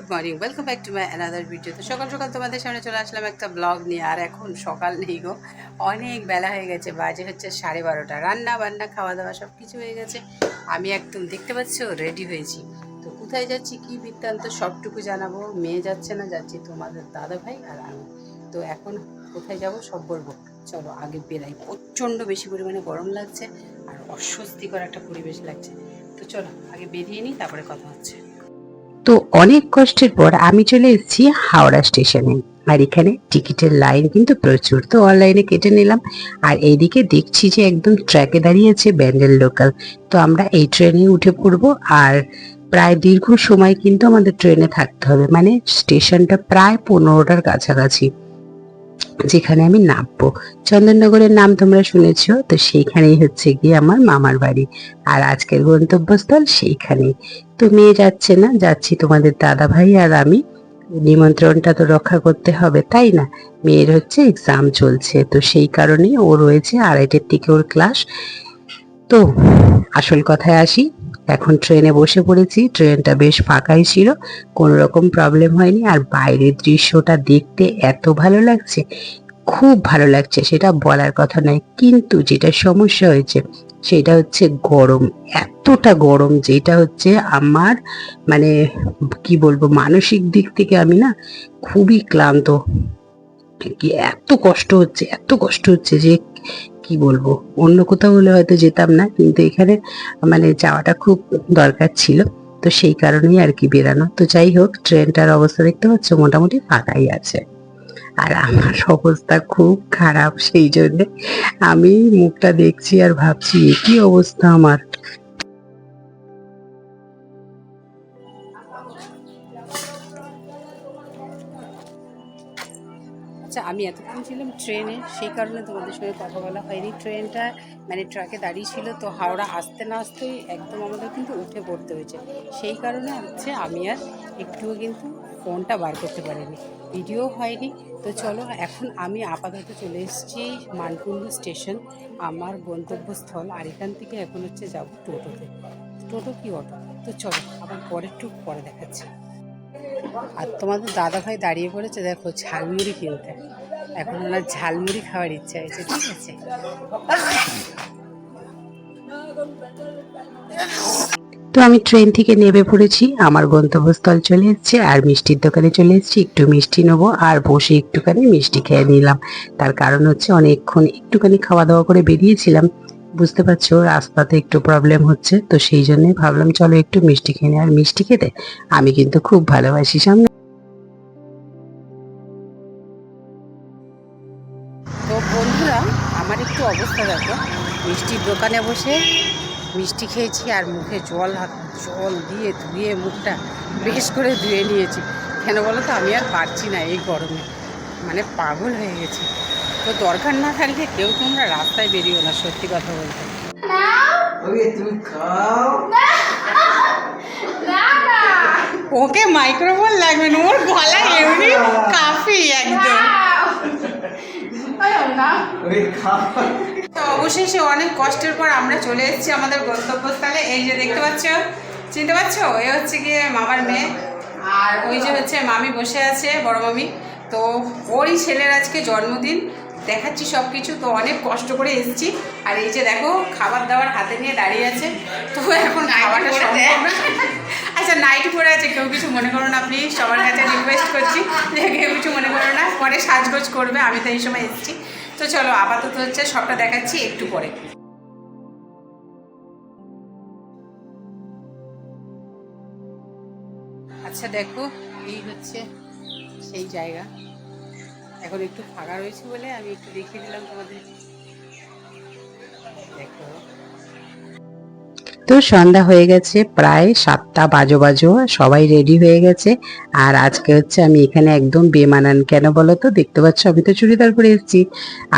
Good morning welcome back to my another video তো সকাল সকাল তোমাদের সামনে চলে আসলাম একটা ব্লগ নিয়ে, আর এখন সকাল নেই গো। অনেক বেলা হয়ে গেছে, বাজে হচ্ছে সাড়ে বারোটা। রান্না বান্না, খাওয়া দাওয়া সব কিছু হয়ে গেছে। আমি একদম দেখতে পাচ্ছি রেডি হয়েছি। তো কোথায় যাচ্ছি, কী বৃত্তান্ত, সবটুকু জানাব। মেয়ে যাচ্ছে না, যাচ্ছি তোমাদের দাদা ভাই আর আমি। তো এখন কোথায় যাব, সব বলব। চলো, আগে বেরাই প্রচণ্ড বেশি পরিমাণে গরম লাগছে, আর অস্বস্তিকর একটা পরিবেশ লাগছে। তো চলো, আগে বেরিয়ে নিই, তারপরে কথা হচ্ছে। তো অনেক কষ্টের পর আমি চলে এসেছি হাওড়া স্টেশনে। আর এখানে টিকিটের লাইন কিন্তু প্রচুর, তো অনলাইনে কেটে নিলাম। আর এইদিকে দেখছি যে একদম ট্র্যাকে দাঁড়িয়েছে ব্যান্ডেল লোকাল। তো আমরা এই ট্রেনে উঠে পড়ব আর প্রায় দীর্ঘ সময় কিন্তু আমাদের ট্রেনে থাকতে হবে। মানে স্টেশনটা প্রায় পনেরোটার কাছাকাছি, যেখানে আমি নামবো। চন্দননগরের নাম তোমরা শুনেছো, তো সেইখানেই হচ্ছে গিয়ে আমার মামার বাড়ি। আর আজকের গন্তব্যস্থল সেইখানেই। তো মেয়ে যাচ্ছে না? যাচ্ছি তোমাদের দাদা ভাই আর আমি। নিমন্ত্রণটা তো রক্ষা করতে হবে, তাই না? মেয়ের হচ্ছে এক্সাম চলছে, তো সেই কারণেই ও রয়েছে আড়াইটের দিকে ওর ক্লাস তো আসল কথায় আসি, এখন ট্রেনে বসে পড়েছি, ট্রেনটা বেশ ফাঁকাই ছিল, কোনো রকম প্রবলেম হয়নি। আর বাইরের দৃশ্যটা দেখতে এত ভালো লাগছে, খুব ভালো লাগছে, সেটা বলার কথা নয়, কিন্তু যেটা সমস্যা হয়েছে সেটা হচ্ছে গরম, এতটা গরম যেটা হচ্ছে আমার মানে কি বলব, মানসিক দিক থেকে আমি না খুবই ক্লান্ত। কি এত কষ্ট হচ্ছে, এত কষ্ট হচ্ছে যে কি বলব, অন্য কোথাও হলে হয়তো যেতাম না, কিন্তু এখানে মানে যাওয়াটা খুব দরকার ছিল। তো সেই কারণেই আর কি বেরানো। তো যাই হোক, ট্রেনটার অবস্থা দেখতে পাচ্ছ, মোটামুটি ফাঁকাই আছে। আর আমার অবস্থা খুব খারাপ, সেই জন্যে আমি মুখটা দেখছি আর ভাবছি কি অবস্থা আমার? আচ্ছা আমি এতক্ষণ ছিলাম ট্রেনে, সেই কারণে তোমাদের সঙ্গে কথা বলা হয়নি। ট্রেনটা মানে ট্রাকে দাঁড়িয়ে ছিল, তো হাওড়া আসতে না আসতেই একদম আমাদের কিন্তু উঠে পড়তে হয়েছে। সেই কারণে হচ্ছে আমি আর একটুও কিন্তু ফোনটা বার করতে পারিনি, ভিডিও হয়নি। তো চলো, এখন আমি আপাতত চলে এসেছি মানকুন্ডু স্টেশন, আমার গন্তব্যস্থল, আর এখান থেকে এখন হচ্ছে যাব টোটোতে। টোটো কি অটো? তো চলো, আবার পরের টুক পরে দেখাচ্ছি। আর তোমাদের দাদা ভাই দাঁড়িয়ে পড়েছে, দেখো ঝালমুড়ি কিনতে। এখন ওনার ঝালমুড়ি খাওয়ার ইচ্ছা হয়েছে, ঠিক আছে? তো আমি ট্রেন থেকে নেমে পড়েছি, আমার গন্তব্যস্থল চলে এসেছে, আর মিষ্টির দোকানে চলে এসেছি, একটু মিষ্টি নেব, আর বসে একটুখানি মিষ্টি খেয়ে নিলাম। তার কারণ হচ্ছে অনেকক্ষণ একটুখানি খাওয়া দাওয়া করে বেরিয়েছিলাম। বুঝতে পারছ, রাস্তাতে একটু প্রবলেম হচ্ছে, তো সেই জন্যই ভাবলাম চলো একটু মিষ্টি খেয়ে। আর মিষ্টি খেতে আমি কিন্তু খুব ভালোবাসি সামনে। তো বন্ধুরা, আমার একটু অবস্থা দেখো। মিষ্টির দোকানে বসে মিষ্টি খেয়েছি আর মুখে জল হাত, জল দিয়ে ধুয়ে মুখটা বেশ করে ধুয়ে নিয়েছি। কেন বলো তো, আমি আর পারছি না এই গরমে। মানে পাগল হয়ে গেছি। তো দরকার না থাকলে কেউ তোমরা রাস্তায় বেরিও না সত্যি কথা বলতে। ওকে মাইক্রোফোন লাগবে না ওর গলা এমনি কাফি একদম। তো অবশেষে অনেক কষ্টের পর আমরা চলে এসেছি আমাদের গন্তব্যস্থলে। এই যে দেখতে পাচ্ছ চিনতে পারছ? এ হচ্ছে গিয়ে মামার মেয়ে। আর ওই যে হচ্ছে মামি বসে আছে বড় মামি। তো ওরই ছেলের আজকে জন্মদিন। দেখাচ্ছি সব কিছু তো অনেক কষ্ট করে এসেছি। আর এই যে দেখো খাবার দাবার হাতে নিয়ে দাঁড়িয়ে আছে। তো এখন খাবারটা সম্ভব না। আচ্ছা নাইট পরে আছে। কেউ কিছু মনে করো না প্লিজ সবার কাছে রিকোয়েস্ট করছি। যে কেউ কিছু মনে করো না। পরে সাজগোজ করবে। আমি তো এই সময় এসেছি। তো চলো আপাতত হচ্ছে সবটা দেখাচ্ছি একটু পরে। আচ্ছা দেখো এই হচ্ছে সেই জায়গা। এখন একটু ফাঁকা রয়েছে বলে আমি একটু দেখিয়ে দিলাম তোমাদের। দেখো। তো সন্ধ্যা হয়ে গেছে, প্রায় সাতটা বাজো বাজো, সবাই রেডি হয়ে গেছে। আর আজকে হচ্ছে আমি এখানে একদম বেমানান কেন বলো তো? দেখতে পাচ্ছ, আমি তো চুড়িদার পরে এসেছি।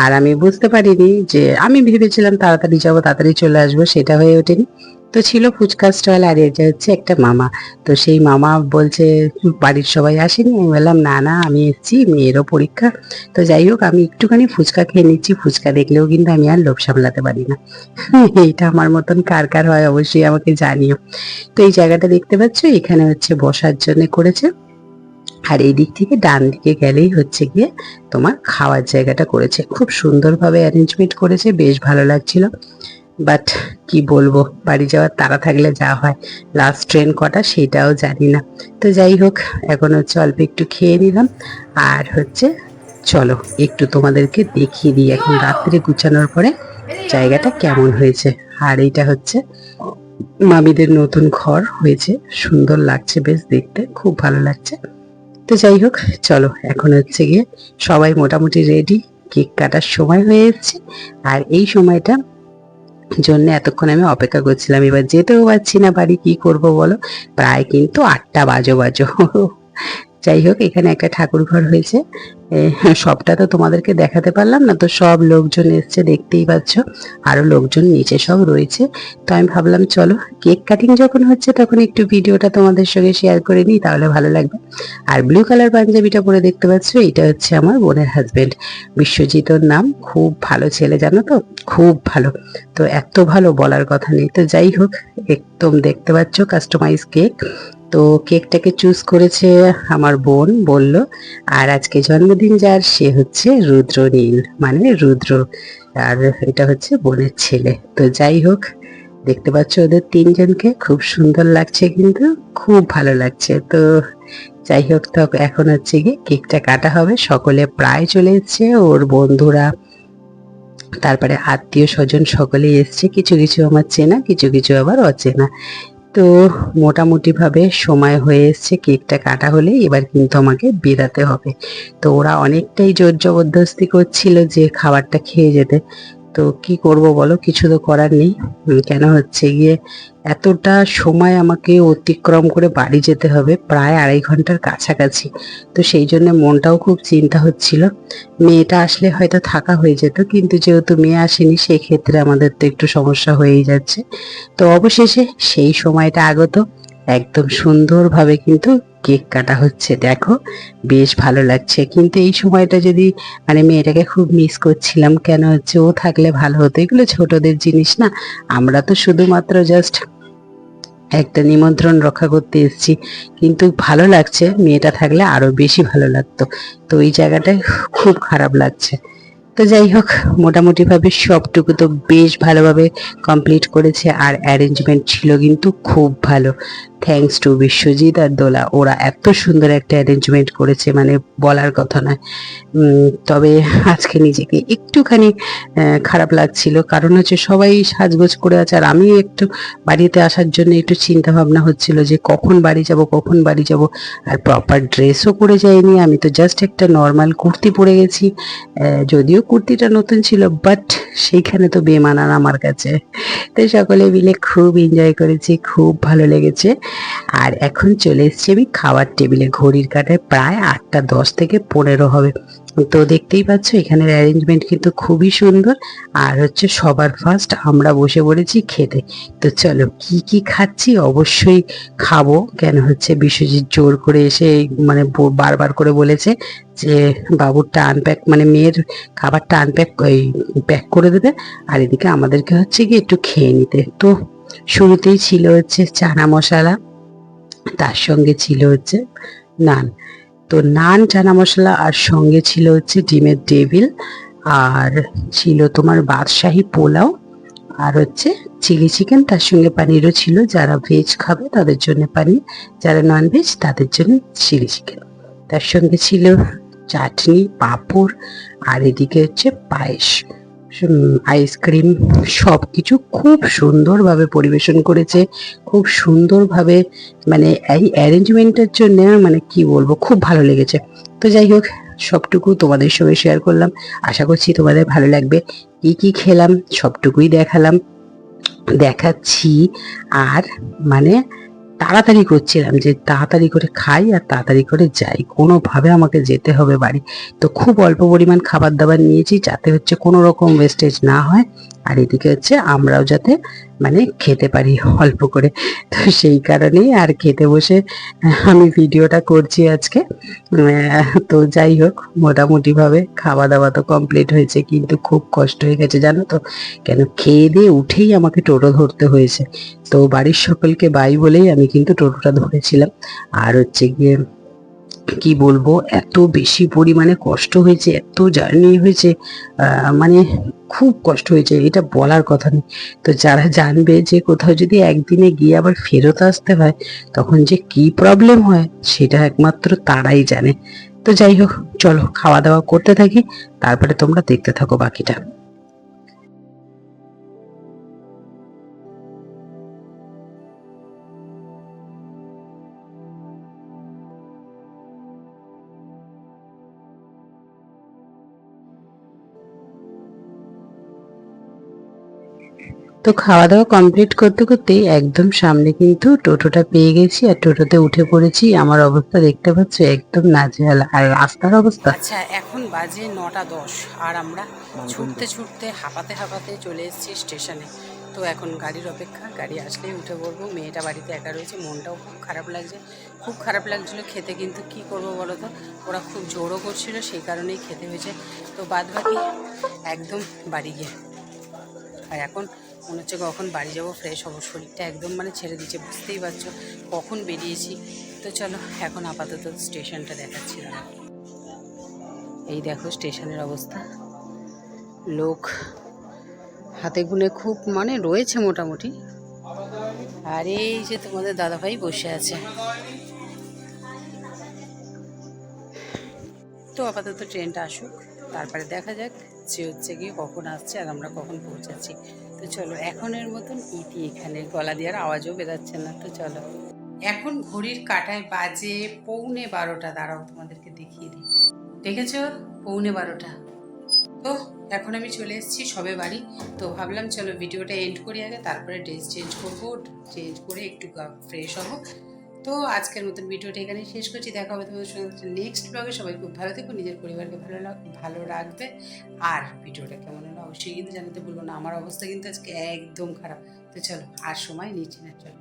আর আমি বুঝতে পারিনি যে, আমি ভেবেছিলাম তাড়াতাড়ি যাব, তাড়াতাড়ি চলে আসব, সেটা হয়ে ওঠেনি। তো ছিল ফুচকা স্টল আর এটা হচ্ছে একটা মামা। তো সেই মামা বলছে, বাড়ির সবাই আসেনি। আমি বললাম, না না, আমি এসেছি, মেয়েরও পরীক্ষা। তো যাই হোক, আমি একটুখানি ফুচকা খেয়ে নিচ্ছি। ফুচকা দেখলেও কিন্তু আমি আর লোভ সামলাতে পারি না। এইটা আমার মতন কার কার হয়, অবশ্যই আমাকে জানিও। তো এই জায়গাটা দেখতে পাচ্ছ? এখানে হচ্ছে বসার জন্য করেছে। আর এই দিক থেকে ডান দিকে গেলেই হচ্ছে গিয়ে তোমার খাওয়ার জায়গাটা করেছে। খুব সুন্দরভাবে অ্যারেঞ্জমেন্ট করেছে, বেশ ভালো লাগছিল। বাট কি বলব, বাড়ি যাওয়ার তাড়া থাকলে যা হয়। লাস্ট ট্রেন কটা সেটাও জানি না। তো যাই হোক, এখন হচ্ছে অল্প একটু খেয়ে নিলাম। আর হচ্ছে চলো, একটু তোমাদেরকে দেখিয়ে দিই এখন রাত্রে গুছানোর পরে জায়গাটা কেমন হয়েছে। আর এইটা হচ্ছে মামিদের নতুন ঘর হয়েছে। সুন্দর লাগছে বেশ দেখতে, খুব ভালো লাগছে। তো যাই হোক, চলো, এখন হচ্ছে গিয়ে সবাই মোটামুটি রেডি কেক কাটার সময় হয়ে এসছে। আর এই সময়টা জন্য এতক্ষণ আমি অপেক্ষা করছিলাম, এবার যেতেও পারছি না বাড়ি, কি করব বলো? প্রায় কিন্তু আটটা বাজো বাজো। যাই হোক, এখানে একটা ঠাকুর ঘর হয়েছে। সবটা তো তোমাদেরকে দেখাতে পারলাম না। তো সব লোকজন এসছে, দেখতেই পাচ্ছ। আরও লোকজন নিচে সব রয়েছে। তো আমি ভাবলাম, চলো, কেক কাটিং যখন হচ্ছে, তখন একটু ভিডিওটা তোমাদের সঙ্গে শেয়ার করে নিই, তাহলে ভালো লাগবে। আর ব্লু কালার পাঞ্জাবিটা পরে দেখতে পাচ্ছ, এটা হচ্ছে আমার বোনের হাজবেন্ড বিশ্বজিৎ নাম, খুব ভালো ছেলে, জানো তো? খুব ভালো। তো এত ভালো বলার কথা নেই। তো যাই হোক, একদম দেখতে পাচ্ছ কাস্টমাইজ কেক তো কেকটাকে চুজ করেছে আমার বোন, বলল, আর আজকে জন্মদিন যার, সে হচ্ছে রুদ্র নীল। মানে রুদ্র। আর এটা হচ্ছে বোনের ছেলে। তো যাই হোক, দেখতে পাচ্ছ ওদের তিনজনকে। খুব সুন্দর লাগছে কিন্তু, খুব ভালো লাগছে। তো যাই হোক, তো এখন হচ্ছে গিয়ে কেকটা কাটা হবে। সকলে প্রায় চলে এসছে, ওর বন্ধুরা, তারপরে আত্মীয় স্বজন সকলেই এসছে। কিছু কিছু আমার চেনা, কিছু কিছু আবার অচেনা। তো মোটামুটিভাবে সময় হয়ে এসছে কেকটা কাটা হলে এবার কিন্তু আমাকে বেরাতে হবে। তো ওরা অনেকটাই জোর জবরদস্তি করছিল যে খাবারটা খেয়ে যেতে। তো কি করব বলো? কিছু তো করার নেই। কেন হচ্ছে গিয়ে এতটা সময় আমাকে অতিক্রম করে বাড়ি যেতে হবে, প্রায় আড়াই ঘণ্টার কাছাকাছি। তো সেই জন্য মনটাও খুব চিন্তা হচ্ছিল। মেয়েটা আসলে হয়তো থাকা হয়ে যেত, কিন্তু যেহেতু মেয়ে আসেনি সেই ক্ষেত্রে আমাদের তো একটু সমস্যা হয়েই যাচ্ছে। তো অবশেষে সেই সময়টা আগত। একদম সুন্দরভাবে কিন্তু কেক কাটা হচ্ছে। দেখো, বেশ ভালো লাগছে। কিন্তু এই সময়টা যদি মানে মেয়েটাকে খুব মিস করছিলাম, কেন হচ্ছে ও থাকলে ভালো হতো? এগুলো ছোটদের জিনিস না। আমরা তো শুধুমাত্র জাস্ট একটা নিমন্ত্রণ রক্ষা করতে এসেছি। কিন্তু ভালো লাগছে, মেয়েটা থাকলে আরও বেশি ভালো লাগতো। তো এই জায়গাটায় খুব খারাপ লাগছে। তো যাই হোক মোটামুটি ভাবে সবটুকু তো বেশ ভালোভাবে কমপ্লিট করেছে। আর অ্যারেঞ্জমেন্ট ছিল কিন্তু খুব ভালো। থ্যাঙ্কস টু বিশ্বজিৎ আর দোলা ওরা এত সুন্দর একটা অ্যারেঞ্জমেন্ট করেছে মানে বলার কথা নয়। তবে আজকে নিজেকে একটুখানি খারাপ লাগছিল। কারণ হচ্ছে সবাই সাজগোজ করে আছে, আর আমি একটু বাড়িতে আসার জন্য একটু চিন্তা ভাবনা হচ্ছিল যে কখন বাড়ি যাব, কখন বাড়ি যাব। আর প্রপার ড্রেসও পরে যাইনি, আমি তো জাস্ট একটা নর্মাল কুর্তি পরে গেছি। যদিও কুর্তিটা নতুন ছিল বাট সেইখানে তো বেমানান আমার কাছে। তো সকলে মিলে খুব এনজয় করেছি, খুব ভালো লেগেছে। আর এখন চলে এসেছি আমি খাওয়ার টেবিলে। ঘড়ির কাটায় প্রায় আটটা, দশ থেকে পনেরো হবে। তো দেখতেই পাচ্ছ, এখানের অ্যারেঞ্জমেন্ট কিন্তু খুবই সুন্দর। আর হচ্ছে সবার ফার্স্ট আমরা বসে পড়েছি খেতে। তো চলো, কি কি খাচ্ছি অবশ্যই খাব। কেন হচ্ছে বিশ্বজিৎ জোর করে এসে মানে বারবার করে বলেছে যে বাবুর বাবুরটা আনপ্যাক মানে মেয়ের খাবারটা আনপ্যাক প্যাক করে দেবে। আর এদিকে আমাদেরকে হচ্ছে কি একটু খেয়ে নিতে। তো শুরুতেই ছিল হচ্ছে চানা মশলা, তার সঙ্গে ছিল হচ্ছে নান। তো নান, চানা মশলা আর সঙ্গে ছিল হচ্ছে ডিমের টেবিল আর ছিল তোমার বাদশাহী পোলাও আর হচ্ছে চিলি চিকেন। তার সঙ্গে পানিরও ছিল, যারা ভেজ খাবে তাদের জন্য পানির, যারা নন ভেজ তাদের জন্য চিলি চিকেন। তার সঙ্গে ছিল চাটনি, পাঁপড় আর এদিকে হচ্ছে পায়েস। আইসক্রিম সব কিছু খুব সুন্দরভাবে পরিবেশন করেছে। খুব সুন্দরভাবে মানে এই অ্যারেঞ্জমেন্টের জন্য মানে কি বলব, খুব ভালো লেগেছে। তো যাই হোক, সবটুকু তোমাদের সঙ্গে শেয়ার করলাম। আশা করছি তোমাদের ভালো লাগবে। কি কি খেলাম, সবটুকুই দেখালাম। দেখাচ্ছি। আর মানে তাড়াতাড়ি করছিলাম যে তাড়াতাড়ি করে খাই আর তাড়াতাড়ি করে যাই। কোনোভাবে আমাকে যেতে হবে বাড়ি। তো খুব অল্প পরিমাণ খাবার দাবার নিয়েছি যাতে হচ্ছে কোনো রকম ওয়েস্টেজ না হয়। আর এদিকে হচ্ছে আমরাও যাতে মানে খেতে পারি অল্প করে। তো সেই কারণেই আর খেতে বসে আমি ভিডিওটা করছি আজকে। তো যাই হোক, মোটামুটিভাবে খাওয়া দাওয়া তো কমপ্লিট হয়েছে, কিন্তু খুব কষ্ট হয়ে গেছে, জানো তো? কেন খেয়ে দিয়ে উঠেই আমাকে টোটো ধরতে হয়েছে। তো বাড়ির সকলকে বাই বলেই আমি কিন্তু টোটোটা ধরেছিলাম। আর হচ্ছে গিয়ে কি বলব, এত বেশি পরিমাণে কষ্ট হয়েছে, এত জার্নি হয়েছে মানে খুব কষ্ট হয়েছে, এটা বলার কথা নেই। তো যারা জানবে যে কোথাও যদি একদিনে গিয়ে আবার ফেরত আসতে হয়, তখন যে কি প্রবলেম হয়, সেটা একমাত্র তারাই জানে। তো যাই হোক, চলো খাওয়া দাওয়া করতে থাকি, তারপরে তোমরা দেখতে থাকো বাকিটা। তো খাওয়া দাওয়া কমপ্লিট করতে করতে একদম সামনে কিন্তু টোটোটা পেয়ে গেছি আর টোটোতে উঠে পড়েছি। আমার অবস্থা দেখতে পাচ্ছ একদম নাজেহাল। আর রাস্তার অবস্থা? আচ্ছা এখন বাজে নটা দশ আর আমরা ছুটতে ছুটতে, হাঁপাতে হাঁপাতে চলে এসেছি স্টেশনে। তো এখন গাড়ির অপেক্ষা, গাড়ি আসলেই উঠে পড়ব। মেয়েটা বাড়িতে একা রয়েছে, মনটাও খুব খারাপ লাগছে। খুব খারাপ লাগছিল খেতে কিন্তু কি করব বলো তো? ওরা খুব জোরও করছিল, সেই কারণেই খেতে হয়েছে। তো বাদ বাকি একদম বাড়ি গিয়ে। আর এখন মনে হচ্ছে কখন বাড়ি যাব ফ্রেশ হব। শরীরটা একদম মানে ছেড়ে দিচ্ছে বুঝতেই পারছ কখন বেরিয়েছি। তো চলো, এখন আপাতত স্টেশনটা দেখাচ্ছি। এই দেখো স্টেশনের অবস্থা। লোক হাতে গুনে খুব মানে রয়েছে মোটামুটি। আর এই যে তোমাদের দাদাভাই বসে আছে। তো আপাতত ট্রেনটা আসুক, তারপরে দেখা যাক যে হচ্ছে গিয়ে কখন আসছে আর আমরা কখন পৌঁছাচ্ছি। তো চলো, এখনের মতন ইতি এখানে, গলা দেওয়ার আওয়াজও বেরাচ্ছে না, তো চলো। এখন ঘড়ির কাটায় বাজে পৌনে বারোটা, দাঁড়াও তোমাদেরকে দেখিয়ে দিই। দেখেছ? পৌনে বারোটা। তো, এখন আমি চলে এসেছি সবে বাড়ি, তো ভাবলাম চলো ভিডিওটা এন্ড করি আগে, তারপরে ড্রেস চেঞ্জ করব চেঞ্জ করে একটু ফ্রেশ হব। তো আজকের মতন ভিডিওটা এখানে শেষ করছি। দেখা হবে তোমাদের সঙ্গে নেক্সট ব্লগে সবাই খুব ভালো থেকো, নিজের পরিবারকে ভালো ভালো রাখবে। আর ভিডিওটা কেমন হলো অবশ্যই কিন্তু জানাতে বলব না। আমার অবস্থা কিন্তু আজকে একদম খারাপ। তো চলো, আর সময় নিচ্ছি না। চলো